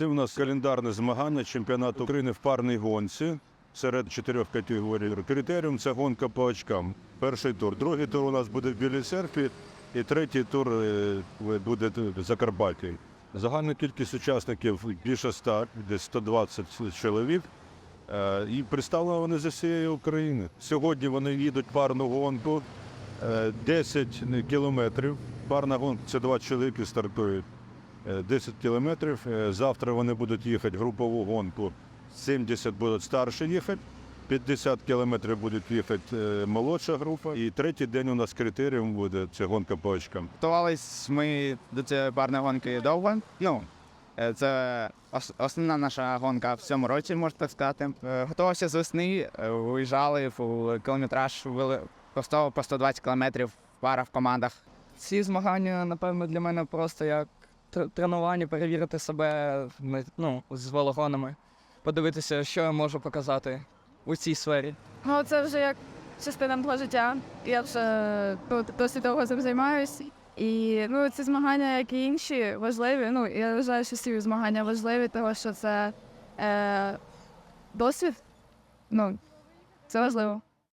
Це у нас календарне змагання чемпіонату України в парній гонці серед чотирьох категорій. Критеріум це гонка по очкам. Перший тур. Другий тур у нас буде в Білій Серпі, і третій тур е, буде в Закарпатті. Загальна кількість учасників більше ста, десь 120 чоловік. Е, І представлені вони з усієї України. Сьогодні вони їдуть парну гонку е, 10 кілометрів. Парна гонка це два чоловіки стартують. Е, 10 кілометрів. Е, Завтра вони будуть їхати групову гонку. 70 будуть старші їхати, 50 кілометрів будуть їхати е, молодша група. І третій день у нас критерієм буде це гонка по очкам. Готувались ми до цієї парної гонки довго. Ну, е, це основна наша гонка в цьому році, можна так сказати. Е, Готувався з весни, е, виїжджали в кілометраж вели- по 100 по 120 кілометрів пара в командах. Ці змагання, напевно, для мене просто як тр- тренування, перевірити себе ну, з велогонами, подивитися, що я можу показати у цій сфері. Ну, це вже як частина мого життя. Я вже ну, досить довго цим займаюся. І ну, ці змагання, як і інші, важливі. Ну, я вважаю, що всі змагання важливі, тому що це е, досвід. Ну, це важливо.